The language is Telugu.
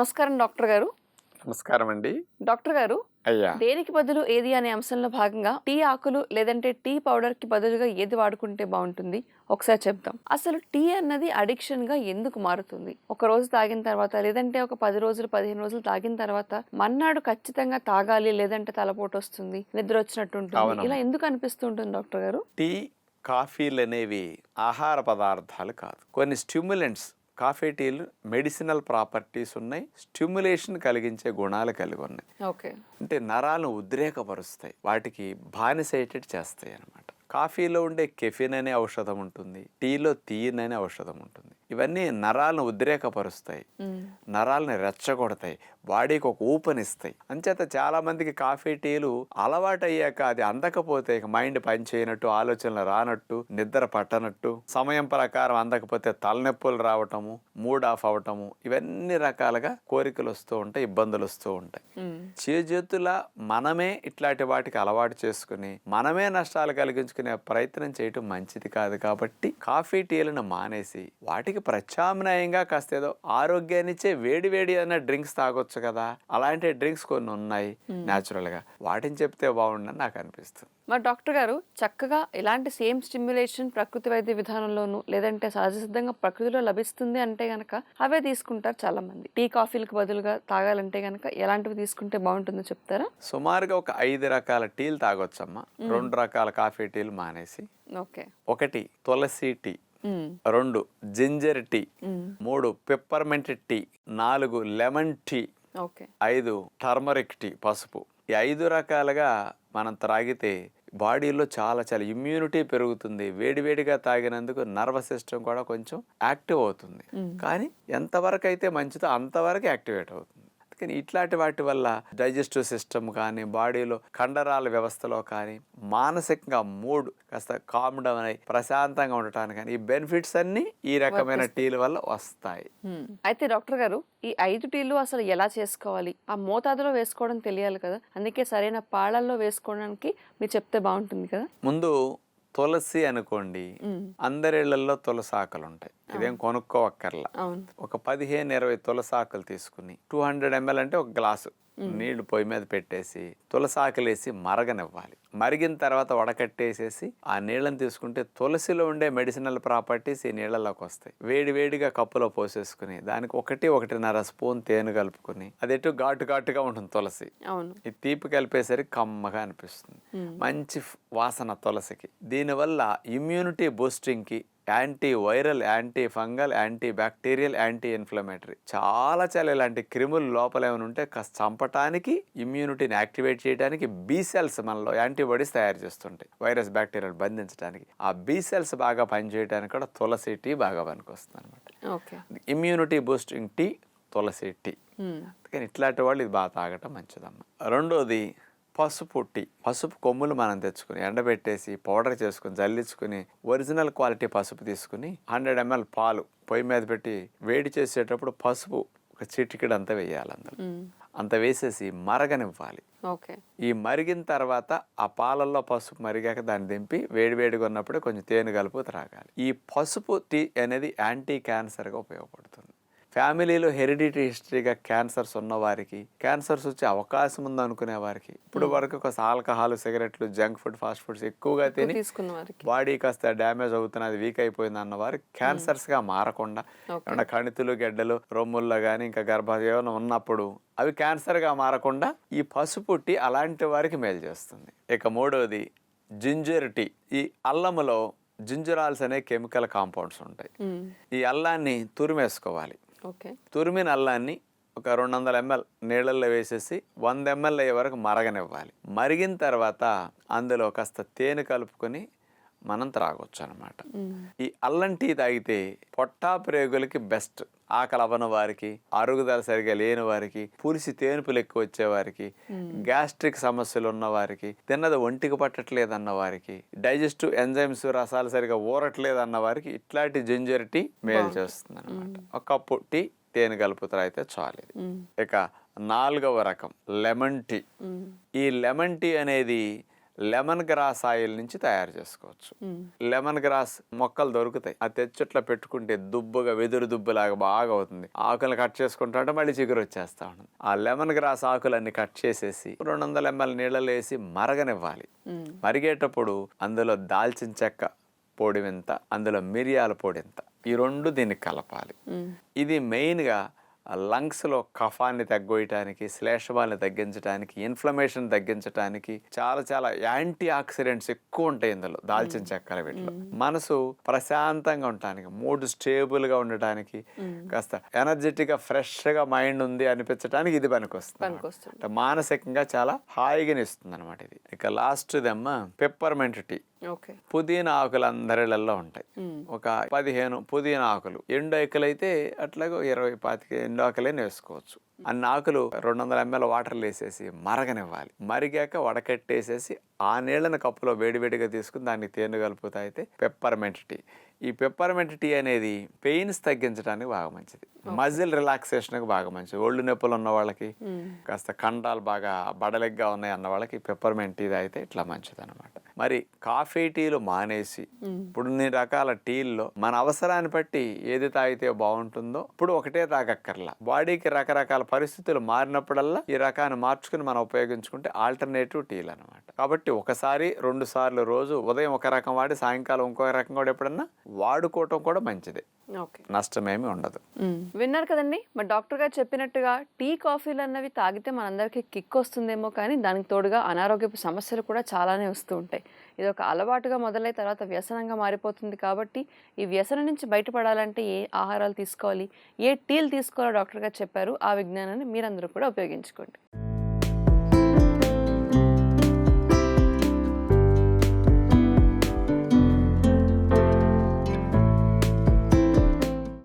నమస్కారం డాక్టర్ గారు. నమస్కారం అండి డాక్టర్ గారు అయ్యా. దేనికి బదులు ఏది అనే అంశంలో భాగంగా టీ ఆకులు లేదంటే టీ పౌడర్కి బదులుగా ఏది వాడుకుంటే బాగుంటుంది? ఒకసారి చెప్తాం అసలు టీ అన్నది అడిక్షన్గా ఎందుకు మారుతుంది? ఒక రోజు తాగిన తర్వాత లేదంటే ఒక పది రోజులు పదిహేను రోజులు తాగిన తర్వాత మన్నాడు ఖచ్చితంగా తాగాలి లేదంటే తలపోటు వస్తుంది నిద్ర వచ్చినట్టు ఉంటుంది. ఇలా ఎందుకు అనిపిస్తుంటుంది డాక్టర్ గారు? టీ కాఫీలు అనేవి ఆహార పదార్థాలు కాదు. కొన్ని స్టిమ్యులెంట్స్ కాఫీ టీలు మెడిసినల్ ప్రాపర్టీస్ ఉన్నాయి. స్టిమ్యులేషన్ కలిగించే గుణాలు కలిగి ఉన్నాయి. ఓకే. అంటే నరాలను ఉద్రేకపరుస్తాయి. వాటికి బానిసైటెడ్ చేస్తాయి అన్నమాట. కాఫీలో ఉండే కెఫిన్ అనే ఔషధం ఉంటుంది. టీలో తీయన్ అనే ఔషధం ఉంటుంది. ఇవన్నీ నరాలను ఉద్రేకపరుస్తాయి. నరాలను రెచ్చగొడతాయి. బాడీకి ఒక ఊపనిస్తాయి. అంచేత చాలా మందికి కాఫీ టీలు అలవాటు అయ్యాక అది అందకపోతే ఇక మైండ్ పని చేయనట్టు ఆలోచనలు రానట్టు నిద్ర పట్టనట్టు సమయం ప్రకారం అందకపోతే తలనొప్పులు రావటము మూడ్ ఆఫ్ అవటము ఇవన్నీ రకాలుగా కోరికలు వస్తూ ఉంటాయి ఇబ్బందులు వస్తూ ఉంటాయి. చేజేతుల మనమే ఇట్లాంటి వాటికి అలవాటు చేసుకుని మనమే నష్టాలు కలిగించుకునే ప్రయత్నం చేయటం మంచిది కాదు కాబట్టి కాఫీ టీలను మానేసి వాటికి ప్రత్యామ్నాయంగా కాస్త ఏదో ఆరోగ్యాన్నిచ్చే వేడి వేడి అన్న డ్రింక్స్ తాగొచ్చు. కదా. అలాంటి డ్రింక్స్ కొన్ని ఉన్నాయి న్యాచురల్గా వాటిని చెప్తే బాగుండని నాకు అనిపిస్తుంది. మరి డాక్టర్ గారు చక్కగా ఇలాంటి సేమ్ స్టిమ్యులేషన్ ప్రకృతి వైద్య విధానంలోనూ లేదంటే సహజ సిద్ధంగా ప్రకృతిలో లభిస్తుంది అంటే గనక అవే తీసుకుంటారు చాలా మంది టీ కాఫీలకు బదులుగా తాగాలంటే గనక ఎలాంటివి తీసుకుంటే బాగుంటుందో చెప్తారా? సుమారుగా ఒక ఐదు రకాల టీలు తాగొచ్చమ్మా. రెండు రకాల కాఫీ టీలు మానేసి. ఓకే. ఒకటి తులసి టీ రెండు జింజర్ టీ మూడు పెప్పర్మెంట్ టీ నాలుగు లెమన్ టీ ఐదు టర్మరిక్ టీ పసుపు. ఈ ఐదు రకాలుగా మనం త్రాగితే బాడీలో చాలా చాలా ఇమ్యూనిటీ పెరుగుతుంది. వేడివేడిగా తాగినందుకు నర్వస్ సిస్టమ్ కూడా కొంచెం యాక్టివ్ అవుతుంది. కానీ ఎంతవరకు అయితే మంచిదో అంతవరకు యాక్టివేట్ అవుతుంది. అందుకని ఇట్లాంటి వాటి వల్ల డైజెస్టివ్ సిస్టమ్ కానీ బాడీలో కండరాల వ్యవస్థలో కానీ మానసికంగా మూడ్ కాస్త కామ్ డౌన్ అయి ప్రశాంతంగా ఉండటానికి కానీ ఈ బెనిఫిట్స్ అన్నీ ఈ రకమైన టీల వల్ల వస్తాయి. అయితే డాక్టర్ గారు ఈ ఐదు టీలు అసలు ఎలా చేసుకోవాలి? ఆ మోతాదులో వేసుకోవడం తెలియాలి కదా. అందుకే సరైన పాళల్లో వేసుకోవడానికి మీరు చెప్తే బాగుంటుంది కదా. ముందు తులసి అనుకోండి అందరిళ్ళలో తులసాకులు ఉంటాయి ఇదేం కొనుక్కోవక్కర్లా. ఒక పదిహేను ఇరవై తులసాకులు తీసుకుని టూ హండ్రెడ్ ఎంఎల్ అంటే ఒక గ్లాసు నీళ్ళు పొయ్యి మీద పెట్టేసి తులసాకులు వేసి మరగనివ్వాలి. మరిగిన తర్వాత వడకట్టేసేసి ఆ నీళ్ళని తీసుకుంటే తులసిలో ఉండే మెడిసినల్ ప్రాపర్టీస్ ఈ నీళ్ళలోకి వస్తాయి. వేడి వేడిగా కప్పులో పోసేసుకుని దానికి ఒకటి ఒకటిన్నర స్పూన్ తేనె కలుపుకుని అది ఎటు ఘాటు ఘాటుగా ఉంటుంది తులసి. ఈ తీపి కలిపేసరికి కమ్మగా అనిపిస్తుంది. మంచి ఫ్- వాసన తులసికి. దీనివల్ల immunity బూస్టింగ్కి anti viral anti fungal anti bacterial anti inflammatory చాలా చాలా ఇలాంటి క్రిములు లోపల ఏమైనా ఉంటే చంపటానికి ఇమ్యూనిటీని యాక్టివేట్ చేయడానికి బీ సెల్స్ మనలో యాంటీబాడీస్ తయారు చేస్తుంటాయి. వైరస్ బ్యాక్టీరియాలు బంధించడానికి ఆ బీ సెల్స్ బాగా పనిచేయడానికి కూడా తులసి టీ బాగా పనికొస్తుంది అనమాట ఇమ్యూనిటీ బూస్టింగ్ టీ తులసి టీ. కానీ ఇట్లాంటి వాళ్ళు ఇది బాగా తాగటం మంచిదమ్మా. రెండోది పసుపు టీ పసుపు కొమ్ములు మనం తెచ్చుకుని ఎండబెట్టేసి పౌడర్ చేసుకుని జల్లించుకుని ఒరిజినల్ క్వాలిటీ పసుపు తీసుకుని హండ్రెడ్ ఎంఎల్ పాలు పొయ్యి మీద పెట్టి వేడి చేసేటప్పుడు పసుపు ఒక చిటికెడు అంతా వేయాలి అందులో. అంత వేసేసి మరగనివ్వాలి. ఓకే. ఈ మరిగిన తర్వాత ఆ పాలల్లో పసుపు మరిగాక దాన్ని దింపి వేడివేడిగా ఉన్నప్పుడే కొంచెం తేనె కలుపు త్రాగాలి. ఈ పసుపు టీ అనేది యాంటీ క్యాన్సర్గా ఉపయోగపడుతుంది. ఫ్యామిలీలో హెరిడిటీ హిస్టరీగా క్యాన్సర్స్ ఉన్న వారికి క్యాన్సర్స్ వచ్చే అవకాశం ఉంది అనుకునే వారికి ఇప్పుడు వరకు ఒక ఆల్కహాల్ సిగరెట్లు జంక్ ఫుడ్ ఫాస్ట్ ఫుడ్స్ ఎక్కువగా తిని బాడీ కాస్త డ్యామేజ్ అవుతున్నది వీక్ అయిపోయింది అన్న వారు క్యాన్సర్స్గా మారకుండా ఏమన్నా కణితులు గెడ్డలు రొమ్ముల్లో కానీ ఇంకా గర్భాశయం ఉన్నప్పుడు అవి క్యాన్సర్గా మారకుండా ఈ పసుపు టీ అలాంటి వారికి మేలు చేస్తుంది. ఇక మూడోది జింజర్ టీ. ఈ అల్లములో జింజరాల్స్ అనే కెమికల్ కాంపౌండ్స్ ఉంటాయి. ఈ అల్లాన్ని తురిమేసుకోవాలి. తురిమిన అల్లాన్ని ఒక రెండు వందల ఎంఎల్ నీళ్ళల్లో వేసేసి వంద ఎంఎల్ అయ్యే వరకు మరగనివ్వాలి. మరిగిన తర్వాత అందులో కాస్త తేనె కలుపుకొని మనం త్రాగొచ్చు అనమాట ఈ అల్లం టీ తాగితే పొట్టా ప్రేగులకి బెస్ట్. ఆకలి అవ్వని వారికి అరుగుదల సరిగా లేని వారికి పులిసి తేనుపులు ఎక్కువ వచ్చే వారికి గ్యాస్ట్రిక్ సమస్యలు ఉన్న వారికి తిన్నది ఒంటికి పట్టట్లేదు అన్న వారికి డైజెస్టివ్ ఎంజైమ్స్ రసాలు సరిగా ఊరట్లేదు అన్న వారికి ఇట్లాంటి జింజర్ టీ మేలు చేస్తుంది అనమాట ఒక కప్పు టీ తేనె కలుపుతారు అయితే చాలు ఇది. ఇక నాలుగవ రకం లెమన్ టీ. ఈ లెమన్ టీ అనేది లెమన్ గ్రాస్ ఆయిల్ నుంచి తయారు చేసుకోవచ్చు. లెమన్ గ్రాస్ మొక్కలు దొరుకుతాయి. ఆ తెచ్చుట్లా పెట్టుకుంటే దుబ్బుగా వెదురు దుబ్బులాగా బాగా అవుతుంది. ఆకులు కట్ చేసుకుంటా అంటే మళ్ళీ చిగురు వచ్చేస్తా ఉంటుంది. ఆ లెమన్ గ్రాస్ ఆకులన్నీ కట్ చేసేసి రెండు వందల ఎంఎల్ నీళ్ళలో వేసి మరగనివ్వాలి. మరిగేటప్పుడు అందులో దాల్చిన చెక్క పొడి ఎంత అందులో మిరియాల పొడి ఎంత ఈ రెండు దీన్ని కలపాలి. ఇది మెయిన్గా లంగ్స్లో కఫాన్ని తగ్గొయటానికి శ్లేషవాల్ని తగ్గించడానికి ఇన్ఫ్లమేషన్ తగ్గించడానికి చాలా చాలా యాంటీ ఆక్సిడెంట్స్ ఎక్కువ ఉంటాయి ఇందులో దాల్చిన చెక్కల వీటిలో. మనసు ప్రశాంతంగా ఉండటానికి మూడ్ స్టేబుల్గా ఉండటానికి కాస్త ఎనర్జెటిక్గా ఫ్రెష్గా మైండ్ ఉంది అనిపించడానికి ఇది పనికొస్తుంది మానసికంగా చాలా హాయిగా ఇస్తుంది అనమాట ఇది. ఇక లాస్ట్ దమ్మ పెప్పర్మెంట్ టీ. పుదీనా ఆకులు అందరిళ్ళల్లో ఉంటాయి. ఒక పదిహేను పుదీనా ఆకులు. ఎండు ఆకులు అయితే అట్లాగే ఇరవై పాతిక ఎండు ఆకులైనా వేసుకోవచ్చు అన్ని ఆకులు రెండు వందల ఎంఎల్ వాటర్లు వేసేసి మరగనివ్వాలి. మరిగాక వడకట్టేసేసి ఆ నీళ్ళని కప్పులో వేడివేడిగా తీసుకుని దానికి తేనె కలుపుతా అయితే పెప్పర్మెంట్ టీ. ఈ పెప్పర్మెంట్ టీ అనేది పెయిన్స్ తగ్గించడానికి బాగా మంచిది. మజిల్ రిలాక్సేషన్కి బాగా మంచిది. ఒళ్ళు నొప్పులు ఉన్న వాళ్ళకి కాస్త కండాలు బాగా బడలెగ్గా ఉన్నాయి అన్న వాళ్ళకి పెప్పర్మెంట్ టీ అయితే ఇట్లా మంచిది అనమాట మరి కాఫీ టీలు మానేసి ఇప్పుడు ఇన్ని రకాల టీల్లో మన అవసరాన్ని బట్టి ఏది తాగితే బాగుంటుందో ఇప్పుడు ఒకటే తాగక్కర్లా. బాడీకి రకరకాల పరిస్థితులు మారినప్పుడల్లా ఈ రకాన్ని మార్చుకుని మనం ఉపయోగించుకుంటే ఆల్టర్నేటివ్ టీలు అనమాట కాబట్టి ఒకసారి రెండు సార్లు రోజు ఉదయం ఒక రకం వాడి సాయంకాలం ఇంకో రకం కూడా ఎప్పుడన్నా వాడుకోవటం కూడా మంచిదే. నష్టమేమీ ఉండదు. విన్నారు కదండి? మరి డాక్టర్ గారు చెప్పినట్టుగా టీ కాఫీలు అన్నవి తాగితే మనందరికీ కిక్ వస్తుందేమో కానీ దానికి తోడుగా అనారోగ్యపు సమస్యలు కూడా చాలానే వస్తూ ఉంటాయి. ఇది ఒక అలవాటుగా మొదలై తర్వాత వ్యసనంగా మారిపోతుంది కాబట్టి ఈ వ్యసనం నుంచి బయటపడాలంటే ఏ ఆహారాలు తీసుకోవాలి ఏ టీలు తీసుకోవాలో డాక్టర్ గారు చెప్పారు. ఆ విజ్ఞానాన్ని మీరందరూ కూడా ఉపయోగించుకోండి.